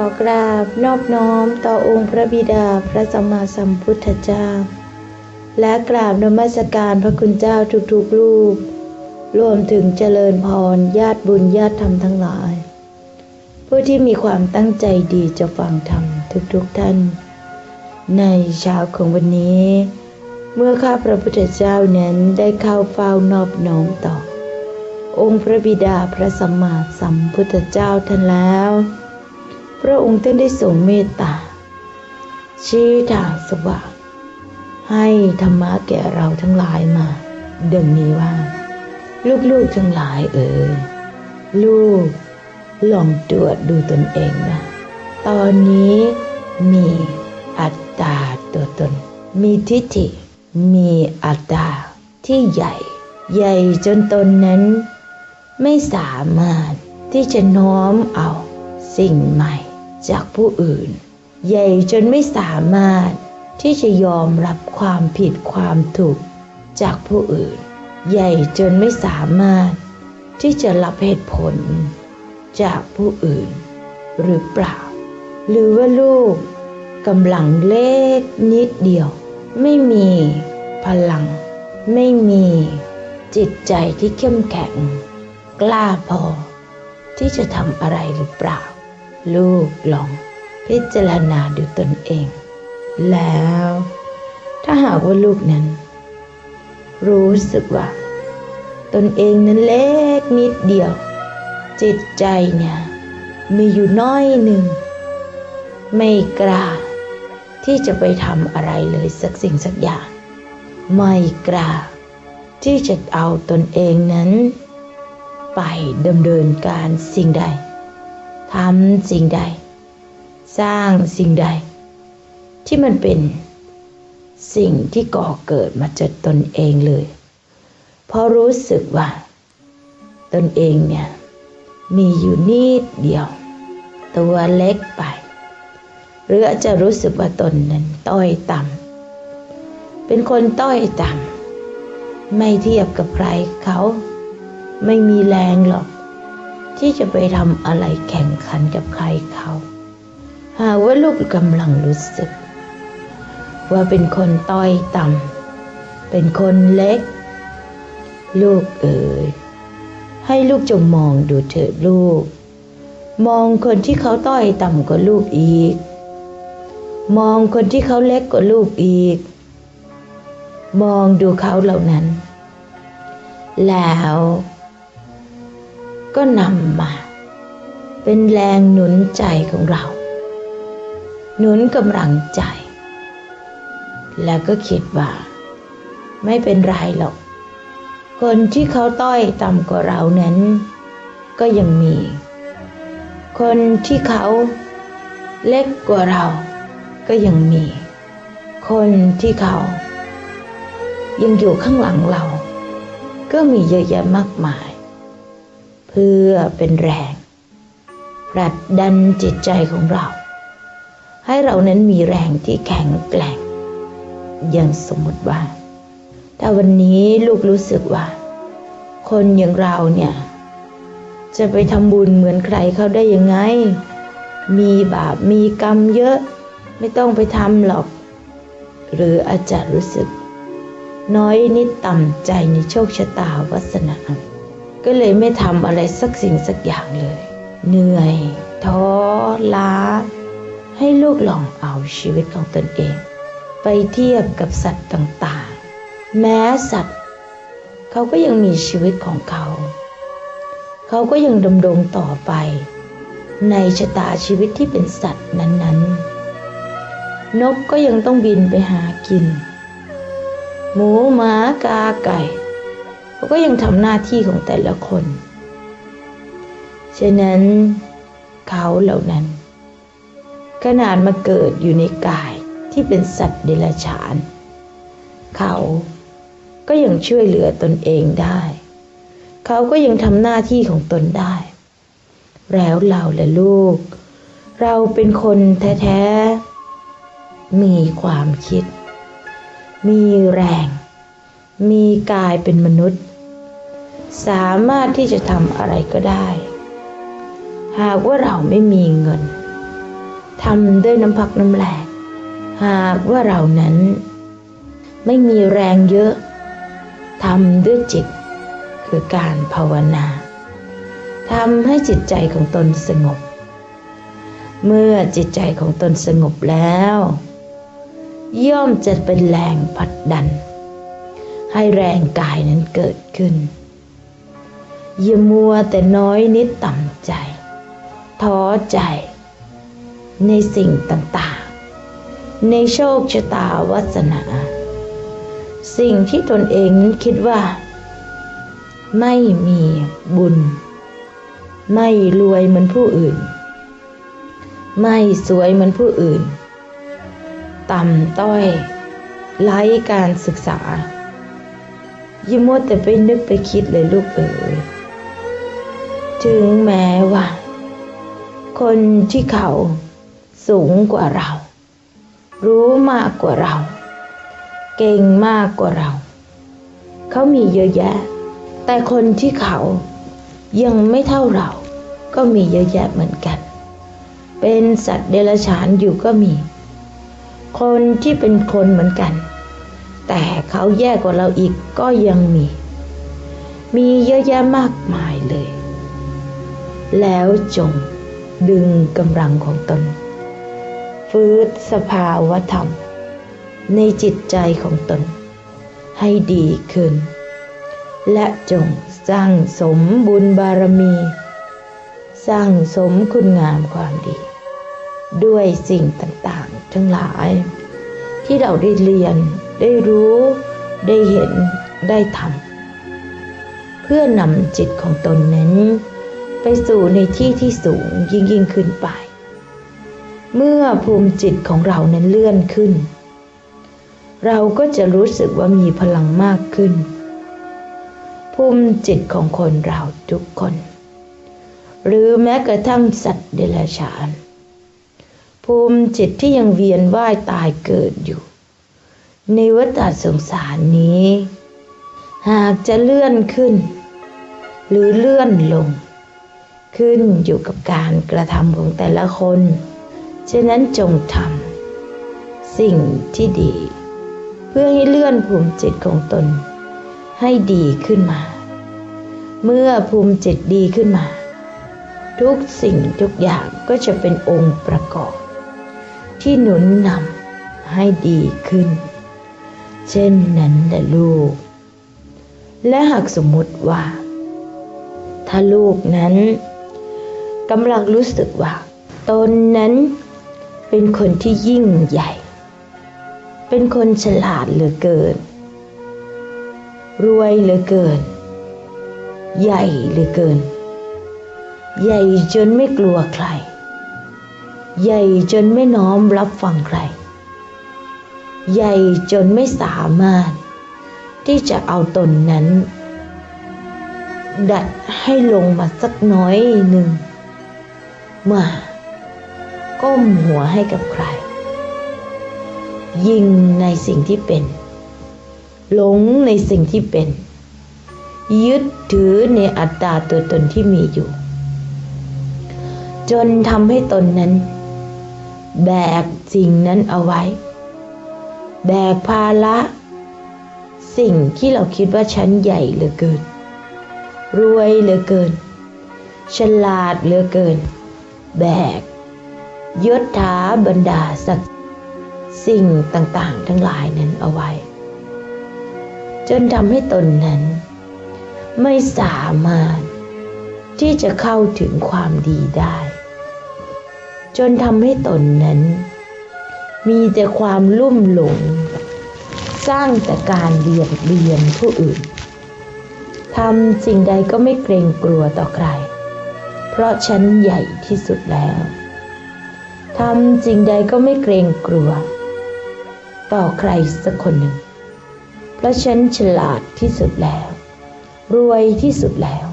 อกราบนอบน้อมต่อองค์พระบิดาพระสัมมาสัมพุทธเจ้า และกราบนมัสการพระคุณเจ้าทุกๆรูป รวมถึงเจริญพรญาติบุญญาติธรรมทั้งหลาย ผู้ที่มีความตั้งใจดีจะฟังธรรมทุกๆท่าน ในเช้าของวันนี้ เมื่อข้าพระพุทธเจ้านั้นได้เข้าเฝ้านอบน้อมต่อ องค์พระบิดาพระสัมมาสัมพุทธเจ้าท่านแล้ว พระองค์ท่านได้ทรงเมตตาชี้ทางสว่างให้ธรรมะแก่เราทั้งหลายมาดังนี้ว่า ลูกๆทั้งหลายเอ๋ยลูกลองตรวจดูตนเองนะ ตอนนี้มีอัตตาตัวตน มีทิฏฐิ มีอัตตาที่ใหญ่ ใหญ่จนตนนั้น ไม่สามารถที่จะน้อมเอาสิ่งใหม่ จากผู้อื่น ใหญ่จนไม่สามารถที่จะยอมรับความผิดความถูกจากผู้อื่น ใหญ่จนไม่สามารถที่จะรับเหตุผลจากผู้อื่น หรือเปล่า หรือว่าลูกกำลังเล็กนิดเดียว ไม่มีพลัง ไม่มีจิตใจที่เข้มแข็ง กล้าพอ ที่จะทำอะไรหรือเปล่า ลูกลองพิจารณาดูตนเอง แล้ว ถ้าหากว่าลูกนั้น รู้สึกว่า ตนเองนั้นเล็กนิดเดียว จิตใจเนี่ยมีอยู่น้อยหนึ่ง ไม่กล้า ที่จะไปทำอะไรเลยสักสิ่งสักอย่าง ไม่กล้า ที่จะเอาตนเองนั้น ไปดำเนินการสิ่งใด ทำสิ่งใด สร้างสิ่งใด ที่มันเป็นสิ่งที่ก่อเกิดมาจากตนเองเลย เพราะรู้สึกว่า ตนเองเนี่ย มีอยู่นิดเดียว ตัวเล็กไป หรืออาจจะรู้สึกว่าตนนั้นต้อยต่ำเป็นคนต้อยต่ำไม่เทียบกับใครเขา ไม่มีแรงหรอก ที่จะไปทำอะไรแข่งขันกับใครเขา หากว่าลูกกำลังรู้สึก ว่าเป็นคนต้อยต่ำเป็นคนเล็ก ลูกเอ๋ยให้ลูกจงมองดูเถิดลูก มองคนที่เขาต้อยต่ำกว่าลูกอีก มองคนที่เขาเล็กกว่าลูกอีก มองดูเขาเหล่านั้น แล้ว ก็นำมา เป็นแรงหนุนใจของเรา หนุนกำลังใจ แล้วก็คิดว่า ไม่เป็นไรหรอก คนที่เขาต้อยต่ำกว่าเรานั้น ก็ยังมี คนที่เขาเล็กกว่าเราก็ยังมี คนที่เขา ยังอยู่ข้างหลังเรา ก็มีเยอะแยะมากมาย เพื่อเป็นแรงผลัดดันจิตใจของเรา ให้เรานั้นมีแรงที่แข็งแกร่งอย่างสมมติว่า ถ้าวันนี้ลูกรู้สึกว่า คนอย่างเราเนี่ย จะไปทำบุญเหมือนใครเขาได้ยังไง มีบาปมีกรรมเยอะไม่ต้องไปทำหรอก หรืออาจจะรู้สึก น้อยนิดต่ำใจในโชคชะตาวาสนา ก็เลยไม่ทำอะไรสักสิ่งสักอย่างเลย เหนื่อย ท้อล้า ให้ลูกลองเอาชีวิตของตนเอง ไปเทียบกับสัตว์ต่างๆ แม้สัตว์ เขาก็ยังมีชีวิตของเขา เขาก็ยังดำรงต่อไป ในชะตาชีวิตที่เป็นสัตว์นั้นๆ นกก็ยังต้องบินไปหากิน หมูหมากาไก่ เขาก็ยังทำหน้าที่ของแต่ละคน ฉะนั้นเขาเหล่านั้น ขนาดมาเกิดอยู่ในกายที่เป็นสัตว์เดรัจฉาน เขาก็ยังช่วยเหลือตนเองได้ เขาก็ยังทำหน้าที่ของตนได้ แล้วเราและลูก เราเป็นคนแท้ๆ มีความคิด มีแรง มีกายเป็นมนุษย์ สามารถที่จะทำอะไรก็ได้ หากว่าเราไม่มีเงินทำด้วยน้ำพักน้ำแรงหากว่าเรานั้น ไม่มีแรงเยอะทำด้วยจิตคือการภาวนาทำให้จิตใจของตนสงบ เมื่อจิตใจของตนสงบแล้ว ย่อมจะเป็นแรงผลักดัน ให้แรงกายนั้นเกิดขึ้น อย่ามัวแต่น้อยนิดต่ำใจ ท้อใจ ในสิ่งต่างๆ ในโชคชะตาวาสนา สิ่งที่ตนเองนั้นคิดว่า ไม่มีบุญ ไม่รวยเหมือนผู้อื่น ไม่สวยเหมือนผู้อื่น ต่ำต้อยไร้การศึกษายิ่มัวแต่ไปนึกไปคิดเลยลูกเอ๋ย ถึงแม้ว่า คนที่เขาสูงกว่าเรา รู้มากกว่าเรา เก่งมากกว่าเรา เขามีเยอะแยะ แต่คนที่เขายังไม่เท่าเรา ก็มีเยอะแยะเหมือนกัน เป็นสัตว์เดรัจฉานอยู่ก็มี คนที่เป็นคนเหมือนกัน แต่เขาแย่กว่าเราอีกก็ยังมี มีเยอะแยะมากมายเลย แล้วจงดึงกำลังของตน ฟื้นสภาวะธรรม ในจิตใจของตน ให้ดีขึ้น และจงสร้างสมบุญบารมี สร้างสมคุณงามความดี ด้วยสิ่งต่างๆ ทั้งหลาย ที่เราได้เรียนได้รู้ได้เห็นได้ทำเพื่อนำจิตของตนนั้น ไปสู่ในที่ที่สูงยิ่งยิ่งขึ้นไป เมื่อภูมิจิตของเรานั้นเลื่อนขึ้น เราก็จะรู้สึกว่ามีพลังมากขึ้น ภูมิจิตของคนเราทุกคน หรือแม้กระทั่งสัตว์เดรัจฉาน ภูมิจิตที่ยังเวียนว่ายตายเกิดอยู่ ในวัฏสงสารนี้ หากจะเลื่อนขึ้น หรือเลื่อนลง ขึ้นอยู่กับการกระทำของแต่ละคน ฉะนั้นจงทำสิ่งที่ดี เพื่อให้เลื่อนภูมิจิตของตน ให้ดีขึ้นมา เมื่อภูมิจิตดีขึ้นมา ทุกสิ่งทุกอย่างก็จะเป็นองค์ประกอบ ที่หนุนนำให้ดีขึ้น เช่นนั้นแหละลูก และหากสมมติว่าถ้าลูกนั้น กำลังรู้สึกว่า ตนนั้นเป็นคนที่ยิ่งใหญ่ เป็นคนฉลาดเหลือเกิน รวยเหลือเกิน ใหญ่เหลือเกิน ใหญ่จนไม่กลัวใคร ใหญ่จนไม่น้อมรับฟังใคร ใหญ่จนไม่สามารถ ที่จะเอาตนนั้นดัดให้ลงมาสักน้อยหนึ่ง มาก้มหัวให้กับใคร ยิงในสิ่งที่เป็น หลงในสิ่งที่เป็น ยึดถือในอัตตาตัวตนที่มีอยู่ จนทำให้ตนนั้น แบกสิ่งนั้นเอาไว้ แบกภาระสิ่งที่เราคิดว่าฉันใหญ่เหลือเกิน รวยเหลือเกิน ฉลาดเหลือเกิน แบกยศถาบรรดาศักดิ์สิ่งต่างๆ ทั้งหลายนั้นเอาไว้ จนทำให้ตนนั้น ไม่สามารถที่จะเข้าถึงความดีได้ จนทำให้ตนนั้น มีแต่ความลุ่มหลง สร้างแต่การเบียดเบียนผู้อื่นทำสิ่งใดก็ไม่เกรงกลัวต่อใคร เพราะฉันใหญ่ที่สุดแล้วทำสิ่งใดก็ไม่เกรงกลัว ต่อใครสักคนหนึ่ง เพราะฉันฉลาดที่สุดแล้ว รวยที่สุดแล้ว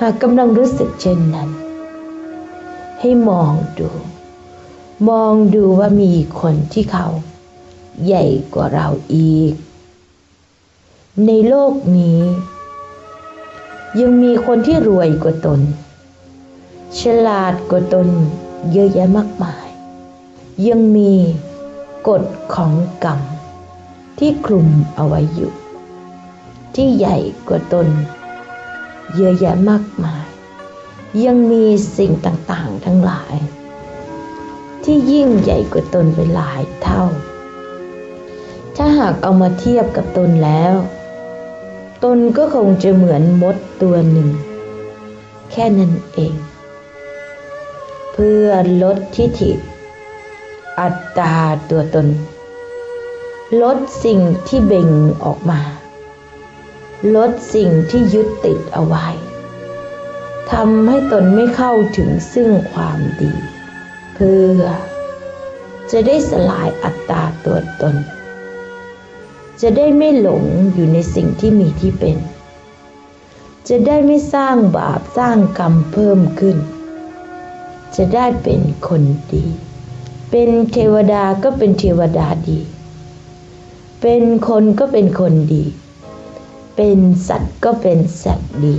หากกำลังรู้สึกเช่นนั้น ให้มองดู มองดูว่ามีคนที่เขา ใหญ่กว่าเราอีก ในโลกนี้ ยังมีคนที่รวยกว่าตน ฉลาดกว่าตนเยอะแยะมากมาย ยังมีกฎของกรรม ที่คลุมเอาไว้อยู่ ที่ใหญ่กว่าตน เยอะแยะมากมาย ยังมีสิ่งต่างๆทั้งหลาย ที่ยิ่งใหญ่กว่าตนไปหลายเท่า ถ้าหากเอามาเทียบกับตนแล้ว ตนก็คงจะเหมือนมดตัวหนึ่ง แค่นั้นเอง พื่อลดทิฐิ อัตตาตัวตน ลดสิ่งที่เบ่งออกมา ลดสิ่งที่ยึดติดเอาไว้ทำให้ตนไม่เข้าถึงซึ่งความดี เพื่อ จะได้สลายอัตตาตัวตน จะได้ไม่หลงอยู่ในสิ่งที่มีที่เป็น จะได้ไม่สร้างบาปสร้างกรรมเพิ่มขึ้น จะได้เป็นคนดี เป็นเทวดาก็เป็นเทวดาดี เป็นคนก็เป็นคนดี เป็นสัตว์ก็เป็นสัตว์ดี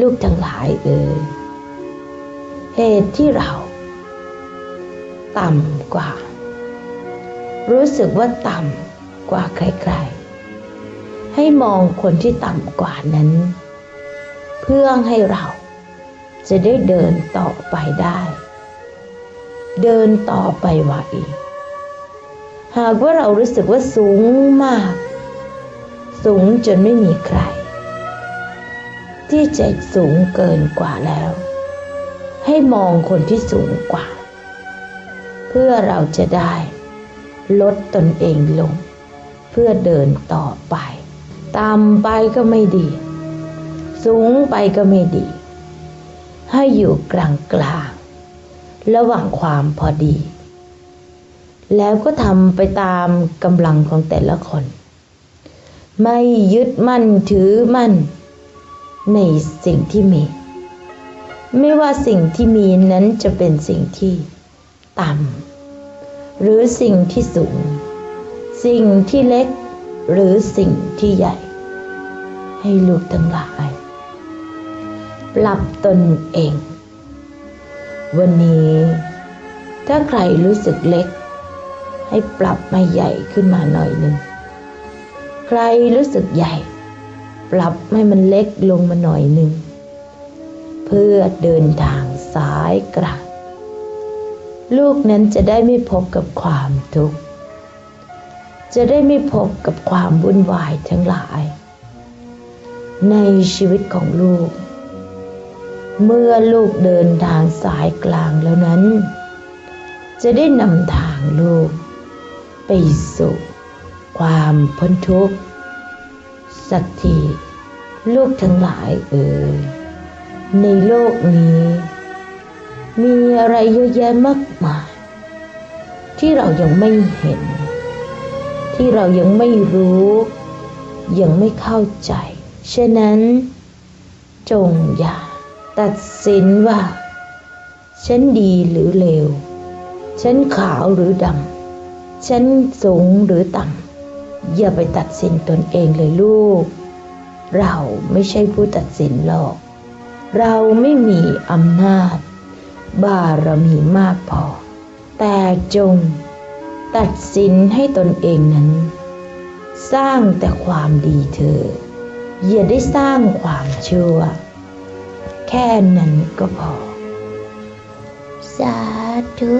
ลูกทั้งหลายเอ่ยเหตุที่เรา ต่ำกว่า รู้สึกว่าต่ำกว่าใครๆให้มองคนที่ต่ำกว่านั้น เพื่อให้เรา จะได้เดินต่อไปได้ เดินต่อไปไหวหากว่าเรารู้สึกว่าสูงมาก สูงจนไม่มีใคร ที่จะสูงเกินกว่าแล้ว ให้มองคนที่สูงกว่า เพื่อเราจะได้ลดตนเองลง เพื่อเดินต่อไปต่ำไปก็ไม่ดี สูงไปก็ไม่ดี ให้อยู่กลางกลางระหว่างความพอดี แล้วก็ทำไปตามกำลังของแต่ละคน ไม่ยึดมั่นถือมั่น ในสิ่งที่มี ไม่ว่าสิ่งที่มีนั้นจะเป็นสิ่งที่ต่ำหรือสิ่งที่สูง สิ่งที่เล็กหรือสิ่งที่ใหญ่ ให้ลูกทั้งหลาย ปรับตนเอง วันนี้ ถ้าใครรู้สึกเล็ก ให้ปรับมาใหญ่ขึ้นมาหน่อยหนึ่ง ใครรู้สึกใหญ่ ปรับให้มันเล็กลงมาหน่อยหนึ่ง เพื่อเดินทางสายกลางลูกนั้นจะได้ไม่พบกับความทุกข์ จะได้ไม่พบกับความวุ่นวายทั้งหลาย ในชีวิตของลูก เมื่อลูกเดินทางสายกลางแล้วนั้น จะได้นำทางลูก ไปสู่ความพ้นทุกข์ สักทีลูกทั้งหลายเอ่ยในโลกนี้ มีอะไรเยอะแยะมากมาย ที่เรายังไม่เห็น ที่เรายังไม่รู้ ยังไม่เข้าใจฉะนั้นจงอย่า ตัดสินว่า ฉันดีหรือเลว ฉันขาวหรือดำ ฉันสูงหรือต่ำ อย่าไปตัดสินตนเองเลยลูก เราไม่ใช่ผู้ตัดสินหรอก เราไม่มีอำนาจ บารมีมากพอ แต่จงตัดสินให้ตนเองนั้น สร้างแต่ความดีเธอ อย่าได้สร้างความชั่ว แค่นั้นก็พอ สาธุ